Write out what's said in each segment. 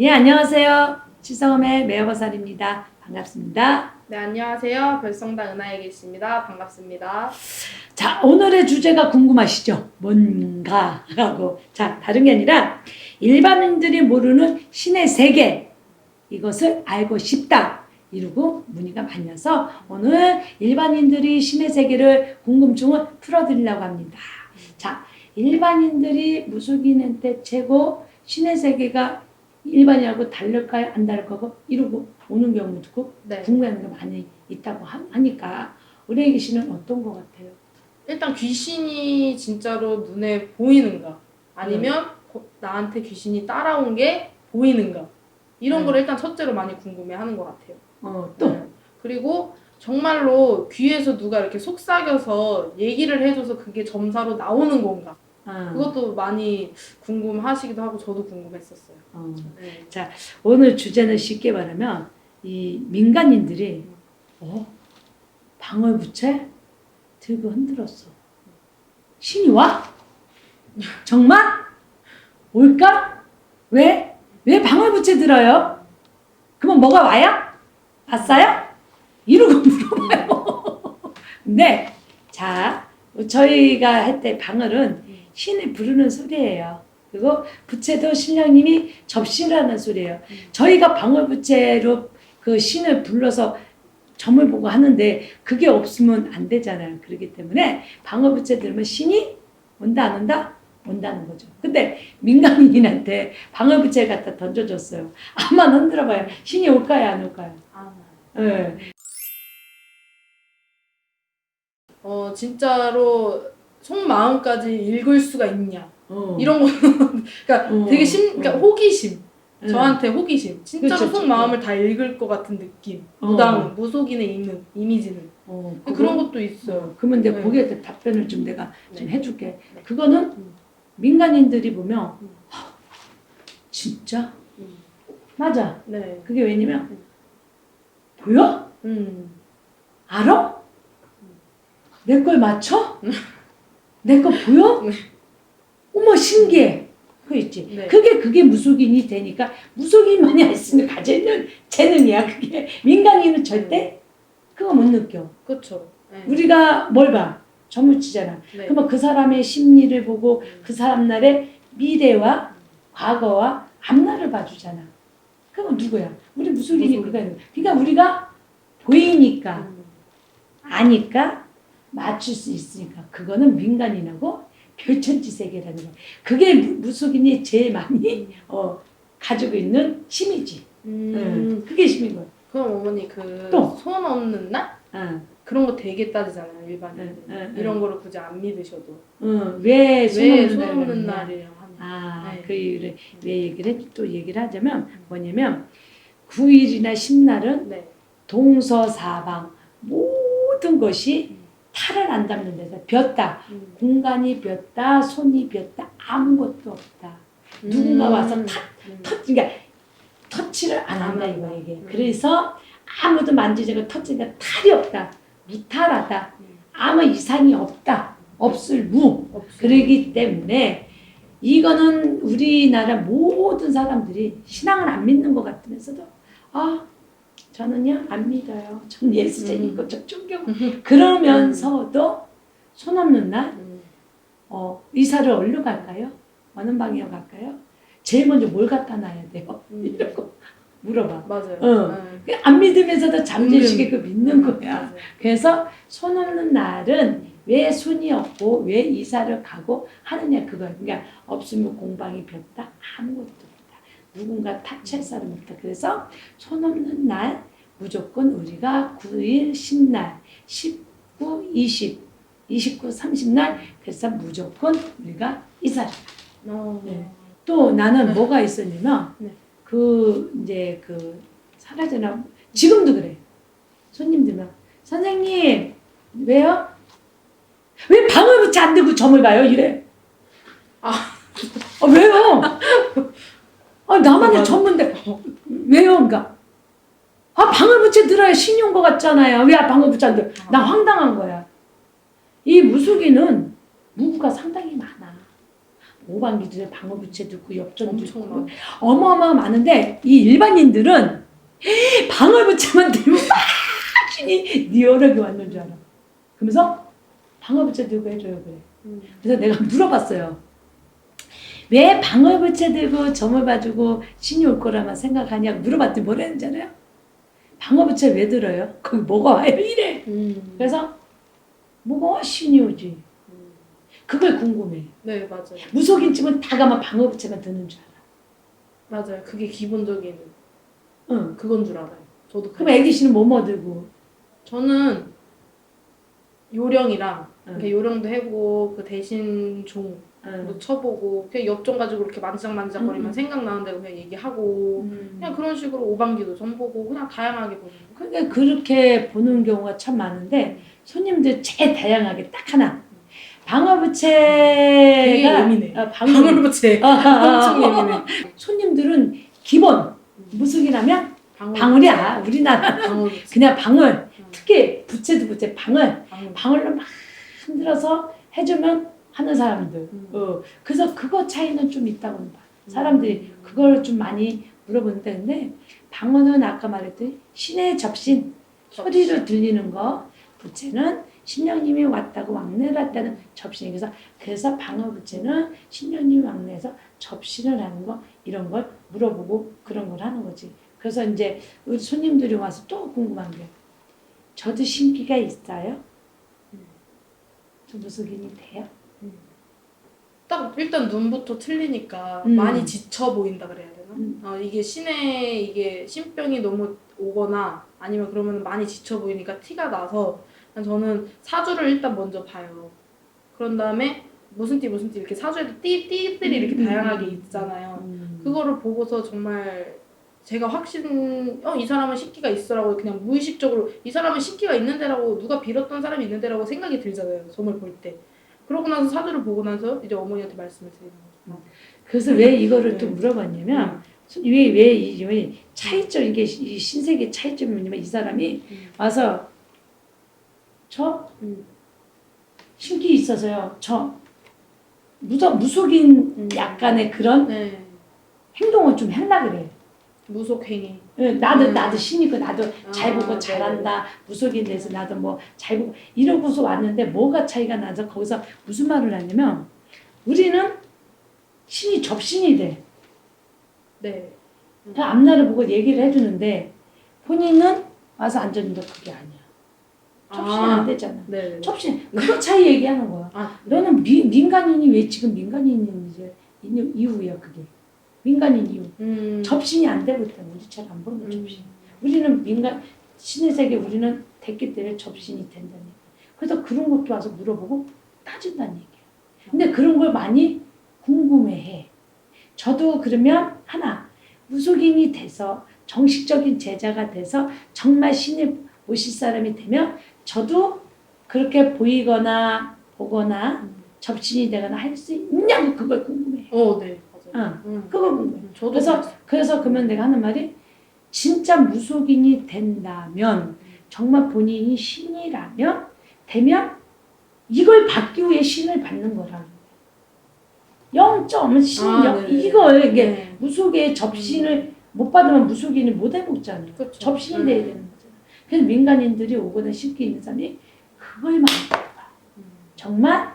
예, 안녕하세요. 치성음의 매화버살입니다. 반갑습니다. 네, 안녕하세요. 별성당 은하에 계십니다. 반갑습니다. 자, 오늘의 주제가 궁금하시죠? 뭔가 하고. 자, 다른 게 아니라 일반인들이 모르는 신의 세계. 이것을 알고 싶다. 이러고 문의가 많이 와서 오늘 일반인들이 신의 세계를 궁금증을 풀어드리려고 합니다. 자, 일반인들이 무속인한테 최고 신의 세계가 일반인하고 다를까요? 안 다를 거고? 이러고 오는 경우도 있고 네. 궁금해하는 게 많이 있다고 하- 하니까 의뢰 씨는 어떤 것 같아요? 일단 귀신이 진짜로 눈에 보이는가? 아니면 고- 나한테 귀신이 따라온 게 보이는가? 이런 음. 걸 일단 첫째로 많이 궁금해 하는 것 같아요. 어, 또 네. 그리고 정말로 귀에서 누가 이렇게 속삭여서 얘기를 해줘서 그게 점사로 나오는 건가? 아, 그것도 많이 궁금하시기도 하고 저도 궁금했었어요. 어. 네. 오늘 주제는 쉽게 말하면 이 민간인들이 어 방울부채 들고 흔들었어. 신이 와? 정말? 올까? 왜? 왜 방울부채 들어요? 그러면 뭐가 와요? 왔어요? 이러고 물어봐요. 근데 자 저희가 할 때 방울은 신을 부르는 소리예요. 그리고 부채도 신령님이 접시라는 소리예요. 저희가 방울부채로 그 신을 불러서 점을 보고 하는데 그게 없으면 안 되잖아요. 그렇기 때문에 방울부채 들으면 신이 온다 안 온다? 온다는 거죠. 근데 민간인한테 방울부채 갖다 던져줬어요. 한번 흔들어봐요. 신이 올까요 안 올까요? 아, 네. 어 진짜로 속마음까지 읽을 수가 있냐? 어. 이런 거 그러니까 어, 되게 심 그러니까 어. 호기심 네. 저한테 호기심 진짜로 그쵸, 속 마음을 다 읽을 것 같은 느낌 어. 무당 무속인의 있는 이미지는 어, 그런 것도 있어요 어, 그러면 내가 네. 거기에 대해 답변을 좀 내가 좀 네. 해줄게. 네. 그거는 음. 민간인들이 보면 음. 하, 진짜 음. 맞아. 네 그게 왜냐면 음. 보여? 음. 알아? 내 걸 맞춰? 내 거 보여? 네. 어머 신기해. 그 있지. 네. 그게 그게 무속인이 되니까 무속인만이 가져 있는 재능이야. 그게 민간인은 절대 그거 못 느껴. 그렇죠 네. 우리가 뭘 봐? 점을 치잖아. 네. 그러면 그 사람의 심리를 보고 음. 그 사람 날의 미래와 과거와 앞날을 봐주잖아. 그럼 누구야? 우리 무속인이 무속인. 그거 있는 거야. 그러니까 우리가 보이니까 음. 아니까 맞출 수 있으니까 그거는 민간인하고 별천지 세계라는 거야. 그게 무- 무속인이 제일 많이 어, 가지고 있는 힘이지. 음. 응. 그게 힘인 거야. 그럼 어머니 그 또? 손 없는 날 어. 그런 거 되게 따지잖아요 일반인은 응, 응, 응. 이런 거를 굳이 안 믿으셔도 어, 왜손 왜 없는. 날이랑 하냐 아, 네. 그 일을 왜 얘기를 해? 또 얘기를 하자면 뭐냐면 9일이나 10날은 네 동서사방 모든 것이 음. 탈을 안 담는 데서 비었다. 음. 공간이 비었다. 손이 비었다. 아무것도 없다. 누군가 와서 음. 탁 음. 터, 그러니까 터치를 안 한다 안 이거. 이게. 음. 그래서 아무도 만지지가 터치가 탈이 없다. 무탈하다. 음. 아무 이상이 없다. 없을 무. 없어요. 그러기 때문에 이거는 우리나라 모든 사람들이 신앙을 안 믿는 것 같으면서도 아 저는요 안 믿어요. 전 음. 저 존경. 그러면서도 손 없는 날 음. 어, 이사를 어디로 갈까요? 어느 방향 갈까요? 제일 먼저 뭘 갖다 놔야 돼요? 음. 이러고 물어봐. 맞아요. 응. 네. 안 믿으면서도 잠재의식에 그 믿는 거야. 맞아요. 그래서 손 없는 날은 왜 손이 없고 왜 이사를 가고 하느냐 그거야. 그러니까 없으면 공방이 폈다 아무것도. 누군가 타치할 사람 없다. 그래서 손 없는 날 무조건 우리가 9일 10날 19, 20, 29, 30날 그래서 무조건 우리가 이사를 어. 네. 또 나는 뭐가 있었냐면 네. 그 이제 그 사라져나 지금도 그래 손님들만 선생님 왜요? 왜 방을 붙이 안 들고 점을 봐요? 이래. 아. 아 왜요? 아 나만의 맞아. 전문데 왜요? 그러니까 아 붙여 들어야 신이 온것 같잖아요. 왜 붙여 안 들어? 나 황당한 거야. 이 무속인은 무구가 상당히 많아. 오방기들의 방어부채도 있고 엽전도 있고 엄청나. 어마어마하게 많은데 이 일반인들은 방어부채만 들면 막 신이 리얼하게 왔는 줄 알아. 그러면서 방어부채 들고 해줘요 그래. 음. 그래서 내가 물어봤어요. 왜 방어부채 들고 점을 봐주고 신이 올 거라만 생각하냐고 물어봤더니 뭐라는지 알아요? 방어 부채 왜 들어요? 거기 뭐가 와요? 이래. 음. 그래서 뭐가 신이 오지. 음. 그걸 궁금해. 네 맞아요. 무속인 집은 다 가면 방어 부채가 드는 줄 알아. 맞아요. 그게 기본적인 응. 그건 줄 알아요. 저도 그럼 애기 씨는 뭐뭐 들고? 저는 요령이랑 응. 요령도 해고 그 대신 종 도 응. 쳐보고 그냥 엽종 가지고 이렇게 만지작만지작거리면 음. 생각나는 대로 그냥 얘기하고 음. 그냥 그런 식으로 오방기도 좀 보고 그냥 다양하게 보는 거. 그러니까 그렇게 보는 경우가 참 많은데 손님들 제일 다양하게 딱 하나 방어부채가 되게 예민해. 어, 방어 방울부채 어, 어, 어, 엄청 어. 예민해. 손님들은 기본 무속이라면 방울 방울이야 우리나라 방울부채. 그냥 방울 응. 특히 부채도 부채 방울 방울. 방울로 막 흔들어서 해주면 하는 사람들 음. 어, 그래서 그거 차이는 좀 있다고 봐 사람들이 그걸 좀 많이 물어보는데 근데 방언은 아까 말했듯이 신의 접신 소리로 들리는 거 부채는 신령님이 왔다고 왕래를 했다는 접신이 그래서 그래서 방어 부채는 신령님이 왕래해서 접신을 하는 거 이런 걸 물어보고 그런 걸 하는 거지 그래서 이제 우리 손님들이 와서 또 궁금한 게 저도 신기가 있어요? 음. 저 무속인이 돼요? 딱 일단 눈부터 틀리니까 음. 많이 지쳐 보인다 그래야 되나? 음. 어, 이게 신의 이게 신병이 너무 오거나 아니면 그러면 많이 지쳐 보이니까 티가 나서 저는 사주를 일단 먼저 봐요. 그런 다음에 무슨 띠 무슨 띠 이렇게 사주에도 띠 띠들이 이렇게 음. 다양하게 있잖아요. 음. 그거를 보고서 정말 제가 확신 어 이 사람은 신기가 있어라고 그냥 무의식적으로 이 사람은 신기가 있는데라고 누가 빌었던 사람이 있는데라고 생각이 들잖아요. 점을 볼 때. 그러고 나서 사주를 보고 나서 이제 어머니한테 말씀을 드리는 거죠. 그래서 왜 이거를 또 네. 물어봤냐면 왜왜이 차이점 이게 이 신세계 차이점이 뭐냐면 이 사람이 음. 와서 저 음. 신기 있어서요. 저 무속 무속인 음. 약간의 그런 네. 행동을 좀 하려 그래. 무속행위. 예, 나도 음. 나도 신이고 나도 잘 아, 보고 네. 잘한다 무속인 돼서 나도 뭐 잘 보고 이러고서 왔는데 뭐가 차이가 나서 거기서 무슨 말을 하냐면 우리는 신이 접신이 돼. 네. 그 앞날을 보고 얘기를 해주는데 본인은 와서 앉았는데 그게 아니야. 접신이 안 되잖아. 네. 접신 그거 차이 얘기하는 거야. 아, 너는 미, 민간인이 왜 지금 민간인인지 이- 이유야 그게. 민간인 이유. 음. 접신이 안 되고 있다. 우리처럼 안 보는 음. 접신. 우리는 민간 신의 세계 우리는 됐기 때문에 접신이 된다니까. 그래서 그런 것도 와서 물어보고 따진다는 얘기야. 근데 그런 걸 많이 궁금해해. 저도 그러면 하나 무속인이 돼서 정식적인 제자가 돼서 정말 신을 모실 사람이 되면 저도 그렇게 보이거나 보거나 음. 접신이 되거나 할 수 있냐고 그걸 궁금해. 어, 네. 응. 음. 궁금해. 음, 저도 그래서. 그래서 그러면 내가 하는 말이 진짜 무속인이 된다면 정말 본인이 신이라면 되면 이걸 받기 위해 신을 받는 거라는. 0점 신 아, 영 네네. 이걸 이게 네. 무속의 접신을 못 받으면 무속인이 못 해먹잖아요. 그렇죠. 접신이 음. 돼야 되는 거잖아. 그래서 민간인들이 오거나 신기 있는 사람이 그걸 물어봐. 음. 정말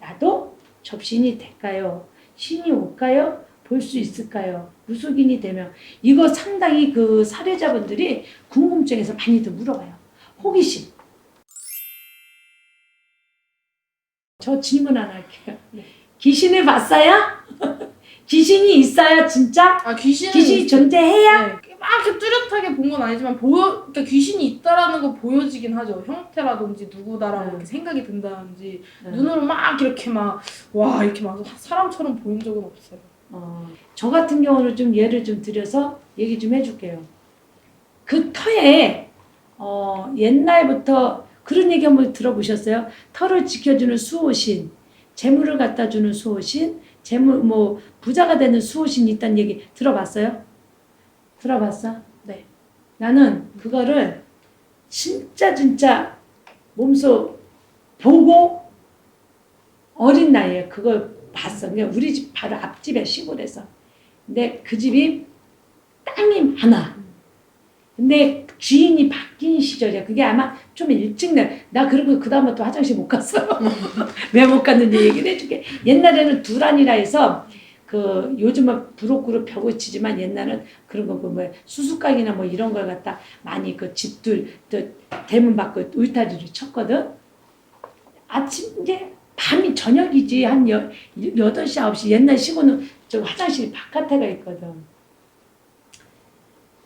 나도 접신이 될까요? 신이 올까요? 볼 수 있을까요? 무속인이 되면 이거 상당히 그 사례자분들이 궁금증에서 많이들 물어봐요. 호기심. 저 질문 하나 할게요. 네. 귀신을 봤어요? 귀신이 있어요, 진짜? 아, 귀신은 귀신이 존재해요? 네. 막 이렇게 뚜렷하게 본 건 아니지만 보여 그러니까 귀신이 있다라는 거 보여지긴 하죠. 형태라든지 누구다라고 음. 이렇게 생각이 든다든지 음. 눈으로 막 이렇게 막 와 이렇게 막 사람처럼 보인 적은 없어요. 어, 저 같은 경우는 좀 예를 좀 들여서 얘기 좀 해줄게요. 그 터에 어, 옛날부터 그런 얘기 한번 들어보셨어요? 터를 지켜주는 수호신, 재물을 갖다 주는 수호신, 재물 뭐 부자가 되는 수호신이 있다는 얘기 들어봤어요? 들어봤어? 네. 나는 그거를 진짜 진짜 몸소 보고 어린 나이에 그걸 봤어. 그러니까 우리 집 바로 앞집에 시골에서. 근데 그 집이 땅이 많아. 근데 주인이 바뀐 시절이야. 그게 아마 좀 일찍 내. 나 그리고 그 다음부터 화장실 못 갔어요. 왜 못 갔는지 얘기를 해줄게. 옛날에는 두란이라 해서 그 요즘은 브로크로 벽을 치지만 옛날은 그런 거뭐 수수깡이나 뭐 이런 걸 갖다 많이 그 집들 저 대문 밖에 울타리를 쳤거든. 아침 이제 밤이 저녁이지 한 여, 8시 9시 옛날 시골은 저 화장실이 바깥에가 있거든.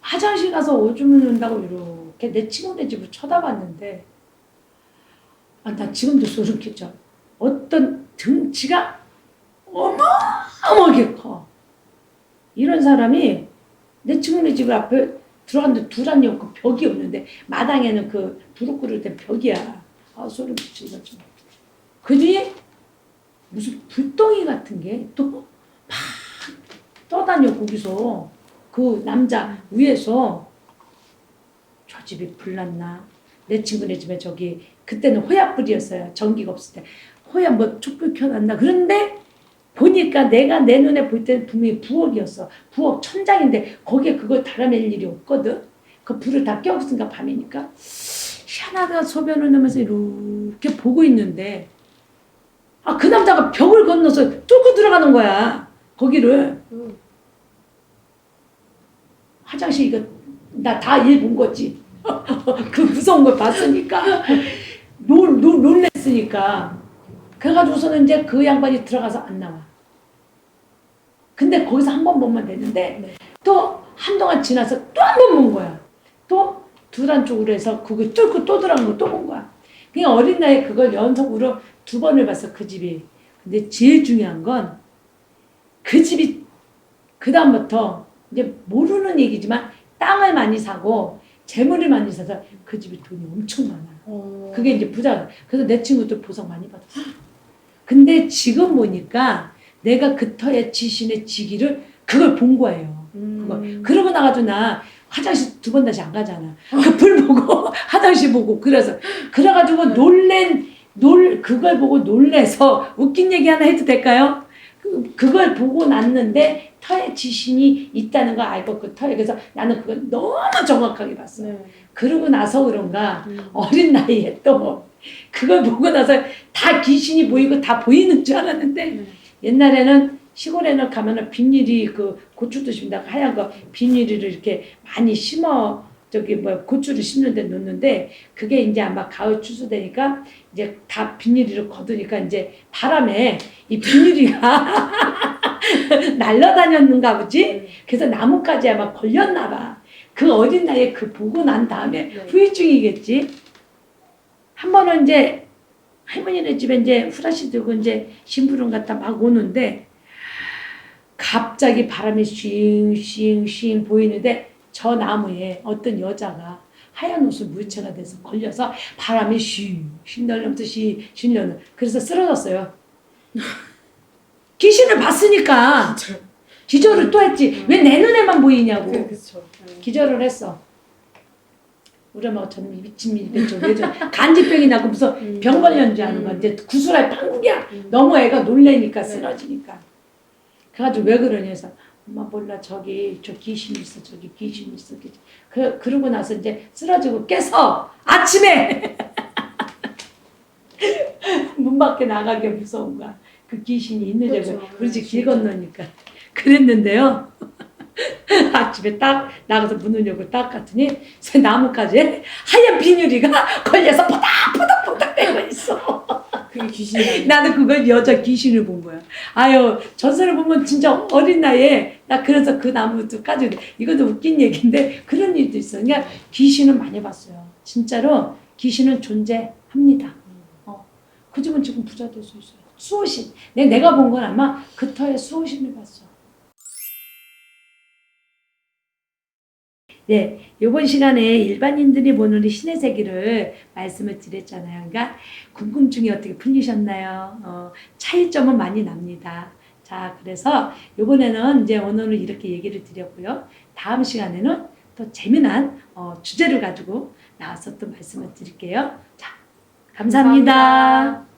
화장실 가서 오줌을 눈다고 이렇게 내 친구네 집을 쳐다봤는데 아, 나 지금도 소름 끼쳐. 어떤 등치가 어 마어마하게 커. 이런 사람이 내 친구네 집 앞에 들어갔는데 두란이 없고 벽이 없는데 마당에는 그 부르꾸를 된 벽이야. 아 소름 이거 좀. 그 뒤에 무슨 불덩이 같은 게 또 막 떠다녀 거기서 그 남자 위에서 저 집이 불났나 내 친구네 집에 저기 그때는 호야불이었어요 전기가 없을 때 호야 뭐 촛불 켜놨나 그런데 보니까 내가 내 눈에 볼 때는 분명히 부엌이었어. 부엌 천장인데 거기에 그걸 달아낼 일이 없거든. 그 불을 다 껴있으니까 밤이니까. 희한하다. 소변을 넣으면서 이렇게 보고 있는데. 아 그 남자가 벽을 건너서 뚫고 들어가는 거야. 거기를. 음. 화장실 이거 나 다 일 본 거지. 그 무서운 걸 봤으니까. 놀, 놀, 놀랬으니까. 그래가지고서는 이제 그 양반이 들어가서 안 나와. 근데 거기서 한 번 보면 되는데 네. 또 한동안 지나서 또 한 번 본 거야. 또 두란 쪽으로 해서 그거 뚫고 또 들어간 거 또 본 거야. 그냥 어린 나이에 그걸 연속으로 두 번을 봤어 그 집이. 근데 제일 중요한 건 그 집이 그 다음부터 이제 모르는 얘기지만 땅을 많이 사고 재물을 많이 사서 그 집이 돈이 엄청 많아. 어. 그게 이제 부자. 그래서 내 친구들 보석 많이 받았어. 근데 지금 보니까 내가 그 터에 지신의 지기를 그걸 본 거예요. 그거. 음. 그러고 나가지고 나 화장실 두 번 다시 안 가잖아. 그 불 보고 화장실 보고 그래서 그래가지고 놀랜 놀 그걸 보고 놀래서 웃긴 얘기 하나 해도 될까요? 그, 그걸 보고 났는데 터에 지신이 있다는 거 알고 그 터에 그래서 나는 그걸 너무 정확하게 봤어. 네. 그러고 나서 그런가 음. 어린 나이에 또 그걸 보고 나서 다 귀신이 보이고 다 보이는 줄 알았는데 네. 옛날에는 시골에는 가면은 비닐이 그 고추도 심다 하얀 거 비닐을 이렇게 많이 심어 저기 뭐 고추를 심는데 놓는데 그게 이제 아마 가을 추수 되니까 이제 다 비닐을 걷으니까 이제 바람에 이 비닐이가 날라다녔는가 보지 네. 그래서 나뭇가지 아마 걸렸나 봐. 그 어린 나이에 그 보고 난 다음에 네. 후유증이겠지. 한 번은 이제 할머니네 집에 이제 후라시 들고 이제 심부름 갔다 막 오는데 갑자기 바람이 쉥쉥쉥 보이는데 저 나무에 어떤 여자가 하얀 옷을 물체가 돼서 걸려서 바람이 쉥쉥 날려면서 쉥쉥 날려 그래서 쓰러졌어요. 귀신을 봤으니까. 기절을 또 했지. 왜 내 눈에만 보이냐고. 그, 그쵸. 네. 기절을 했어. 우리 엄마가 저는 미친 미친 왜저 간지병이 나고 무슨 음. 병 걸렸는 줄 아는 거야. 이제 구슬할 판국이야. 너무 애가 놀래니까 네. 쓰러지니까. 그래가지고 왜 그러냐 해서 엄마 몰라 저기 저 귀신 있어 저기 귀신 있어. 그 그러고 나서 이제 쓰러지고 깨서 아침에 문 밖에 나가기 무서운 거야. 그 귀신이 있는 데가 집 네, 길. 건너니까 그랬는데요. 아침에 딱 나가서 문을 열고 딱 갔더니 새 나뭇가지에 하얀 비닐이가 걸려서 포닥포닥포닥 되고 있어. 그게 귀신이. 나는 그걸 여자 귀신을 본 거야. 아유, 전설을 보면 진짜 어린 나이에 나 그래서 그 나무도 까지고 이것도 웃긴 얘기인데 그런 일도 있어. 그러니까 귀신은 많이 봤어요. 진짜로 귀신은 존재합니다. 어, 그 집은 지금 부자 될 수 있어요. 수호신. 내, 내가 본 건 아마 그 터에 수호신을 봤어. 네, 이번 시간에 일반인들이 보는 신의 세계를 말씀을 드렸잖아요. 그러니까 궁금증이 어떻게 풀리셨나요? 어, 차이점은 많이 납니다. 자, 그래서 이번에는 이제 오늘은 이렇게 얘기를 드렸고요. 다음 시간에는 또 재미난 어, 주제를 가지고 나와서 또 말씀을 드릴게요. 자, 감사합니다. 감사합니다.